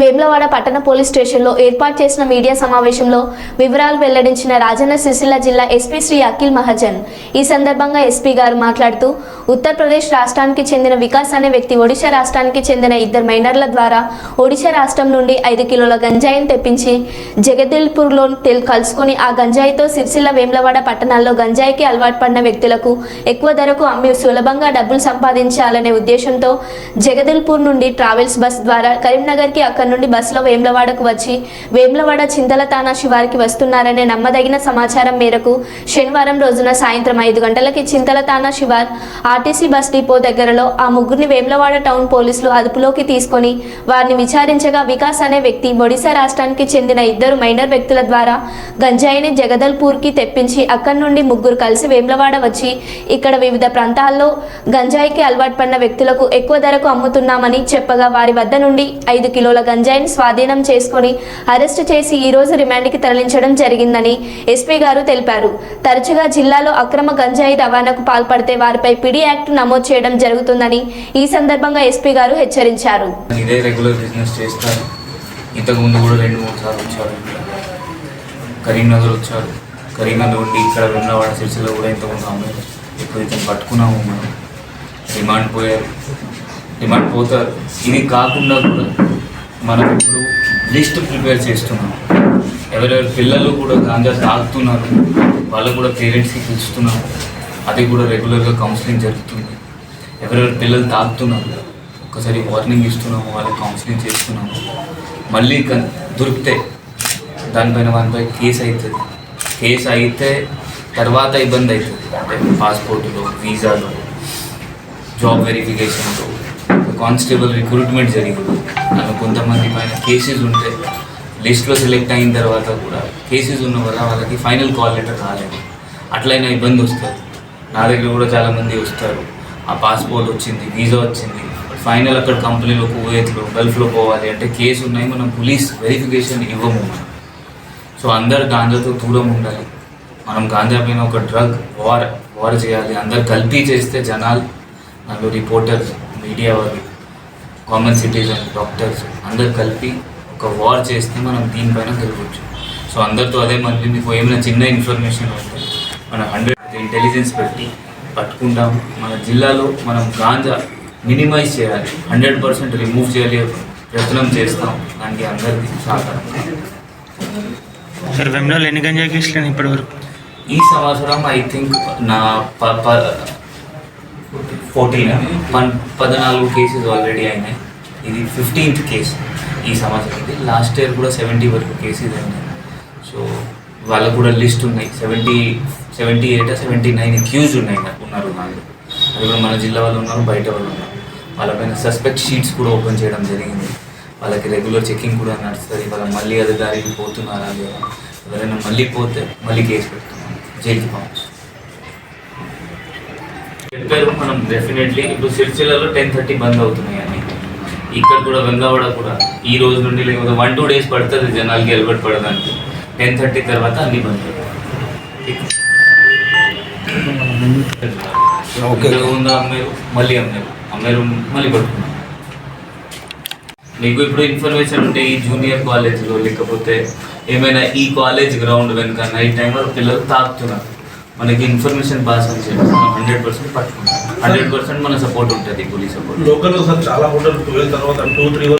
వేములవాడ పట్టణ పోలీస్ స్టేషన్లో ఏర్పాటు చేసిన మీడియా సమావేశంలో వివరాలు వెల్లడించిన రాజన్న సిరిసిల్ల జిల్లా ఎస్పీ శ్రీ అఖిల్ మహాజన్. ఈ సందర్భంగా ఎస్పీ గారు మాట్లాడుతూ ఉత్తరప్రదేశ్ రాష్ట్రానికి చెందిన వికాస్ అనే వ్యక్తి ఒడిశా రాష్ట్రానికి చెందిన ఇద్దరు మైనర్ల ద్వారా ఒడిశా రాష్ట్రం నుండి ఐదు కిలోల గంజాయిని తెప్పించి జగదిల్పూర్లో తెల్ ఆ గంజాయితో సిరిసిల్ల వేములవాడ పట్టణాల్లో గంజాయికి అలవాటు పడిన వ్యక్తులకు ఎక్కువ ధరకు అమ్మి సులభంగా డబ్బులు సంపాదించాలనే ఉద్దేశంతో జగదిల్పూర్ నుండి ట్రావెల్స్ బస్ ద్వారా కరీంనగర్కి అక్కడ నుండి బస్సులో వేములవాడకు వచ్చి వేములవాడ చింతల తానా శివారికి వస్తున్నారనే నమ్మదగిన సమాచారం మేరకు శనివారం రోజున సాయంత్రం ఐదు గంటలకి చింతల తానా శివార్ ఆర్టీసీ బస్ డిపో దగ్గరలో ఆ ముగ్గురిని వేములవాడ టౌన్ పోలీసులు అదుపులోకి తీసుకొని వారిని విచారించగా వికాస్ అనే వ్యక్తి ఒడిశా రాష్ట్రానికి చెందిన ఇద్దరు మైనర్ వ్యక్తుల ద్వారా గంజాయిని జగదల్పూర్కి తెప్పించి అక్కడి నుండి ముగ్గురు కలిసి వేములవాడ వచ్చి ఇక్కడ వివిధ ప్రాంతాల్లో గంజాయికి అలవాటు పడిన వ్యక్తులకు ఎక్కువ ధరకు అమ్ముతున్నామని చెప్పగా వారి వద్ద నుండి ఐదు కిలోల గంజాయిని స్వాధీనం చేసుకుని అరెస్టు చేసి ఈ రోజు రిమాండ్కి తరలించడం జరిగిందని ఎస్పీ గారు తెలిపారు. తరచుగా జిల్లాలో అక్రమ గంజాయి రవాణాకు పాల్పడితే వారిపై పిడి యాక్ట్ నమోదు చేయడం జరుగుతుందని ఈ సందర్భంగా ఎస్పీ గారు హెచ్చరించారు. ఇదే రెగ్యులర్ బిజినెస్ చేస్తారు. ఇంతకు ముందు కూడా రెండు మూడు సార్లు వచ్చారు కరీంనగర్ వచ్చారు. కరీంనగర్ ఉండి ఇక్కడ వెన్నవాడ సిరిసిలో కూడా ఇంతకుముందు అమ్మారు ఇప్పుడు ఇతను పట్టుకున్నాము మనం. డిమాండ్ పోయారు. డిమాండ్ పోతారు. ఇది కాకుండా కూడా మనం ఇప్పుడు లిస్ట్ ప్రిపేర్ చేస్తున్నాం. ఎవరెవరి పిల్లలు కూడా గాంజా తాగుతున్నారు వాళ్ళు కూడా పేరెంట్స్కి పిలుస్తున్నాం అది కూడా రెగ్యులర్గా కౌన్సిలింగ్ జరుగుతుంది. ఎవరెవరి పిల్లలు తాగుతున్నారు ఒకసారి వార్నింగ్ ఇస్తున్నాము వాళ్ళకి కౌన్సిలింగ్ చేస్తున్నాము. మళ్ళీ కన్- దొరికితే దానిపైన వానిపై కేసు అవుతుంది కేసు అయితే తర్వాత ఇబ్బంది అవుతుంది అంటే పాస్పోర్టులో వీసాలో జాబ్ వెరిఫికేషన్లో కానిస్టేబుల్ రిక్రూట్మెంట్ జరిగింది. అలా కొంతమంది పైన కేసెస్ ఉంటే లిస్ట్లో సెలెక్ట్ అయిన తర్వాత కూడా కేసెస్ ఉన్న వల్ల వాళ్ళకి ఫైనల్ కాల్ లెటర్ రాలేదు. అట్లయినా ఇబ్బంది వస్తుంది. నా దగ్గర కూడా చాలామంది వస్తారు. ఆ పాస్పోర్ట్ వచ్చింది వీసా వచ్చింది. ఫైనల్ అక్కడ కంపెనీలో కువైత్లో గల్ఫ్లో పోవాలి అంటే కేసు ఉన్నాయి. మనం పోలీస్ వెరిఫికేషన్ ఇవ్వము మనం. సో అందరు గాంజాతో దూరం ఉండాలి. మనం గాంజా పైన ఒక డ్రగ్ వార్ వార్ చేయాలి. అందరు కలిపి చేస్తే జనాలు నన్ను రిపోర్టర్స్ మీడియా వాళ్ళు కామన్ సిటిజన్ డాక్టర్స్ అందరు కలిపి ఒక వార్ చేస్తే మనం దీనిపైన గెలవచ్చు సో అందరితో అదే మళ్ళీ మీకు ఏమైనా చిన్న ఇన్ఫర్మేషన్ ఉంటే మనం హండ్రెడ్ ఇంటెలిజెన్స్ పెట్టి పట్టుకుంటాం. మన జిల్లాలో మనం గాంజా మినిమైజ్ చేయాలి. హండ్రెడ్ పర్సెంట్ రిమూవ్ చేయాలి. ప్రయత్నం చేస్తాం. దానికి అందరికీ సహకారం. సార్ వెమ్నాలు ఎన్ని గంజాయి కేసులు ఇప్పటి వరకు ఈ సంవత్సరం ఐ థింక్ నా ఫోర్టీన్. వన్ పద్నాలుగు కేసెస్ ఆల్రెడీ అయినాయి. ఇది ఫిఫ్టీన్త్ కేసు ఈ సంవత్సరం ఇది లాస్ట్ ఇయర్ కూడా సెవెంటీ వరకు కేసెస్ అయినాయి. సో వాళ్ళకు కూడా లిస్ట్ ఉన్నాయి. Seventy seventy eight seventy nine క్యూజ్ ఉన్నాయి నాకు- ఉన్నారు వాళ్ళు. అది కూడా మన జిల్లా వాళ్ళు ఉన్నారు బయట వాళ్ళు ఉన్నారు. వాళ్ళపైన సస్పెక్ట్ షీట్స్ కూడా ఓపెన్ చేయడం జరిగింది. వాళ్ళకి రెగ్యులర్ చెకింగ్ కూడా నడుస్తుంది. వాళ్ళ మళ్ళీ అది దారికి పోతున్నారా లేదా? ఎవరైనా మళ్ళీ పోతే మళ్ళీ కేసు పెడుతున్నాం జైలుకి పంపిస్తాం చెప్పారు మనం డెఫినెట్లీ ఇప్పుడు సిరిసిల్లలో టెన్ థర్టీ బంద్ అవుతున్నాయి అని ఇక్కడ కూడా వెంగవాడ కూడా ఈ రోజు నుండి లేకపోతే వన్ టూ డేస్ పడుతుంది జనాలకి అలవాటు పడడానికి. టెన్ థర్టీ తర్వాత అన్ని బంద్ ఓకే. ఉందా అమ్మారు మళ్ళీ అమ్మారు అమ్మారు మళ్ళీ పడుకున్నారు. మీకు ఇప్పుడు ఇన్ఫర్మేషన్ ఉంటే ఈ జూనియర్ కాలేజ్లో లేకపోతే ఏమైనా ఈ కాలేజ్ గ్రౌండ్ వెనుక నైట్ టైంలో పిల్లలు తాగుతున్నారు మనకి ఇన్ఫర్మేషన్ పాస్ అని చెప్పి హండ్రెడ్ పర్సెంట్ పట్టుకుంటాం. హండ్రెడ్ పర్సెంట్ మన సపోర్ట్ ఉంటుంది పోలీస్ సపోర్ట్ లోకల్ సార్ చాలా హోటల్ ట్వెల్వ్ తర్వాత టూ త్రీ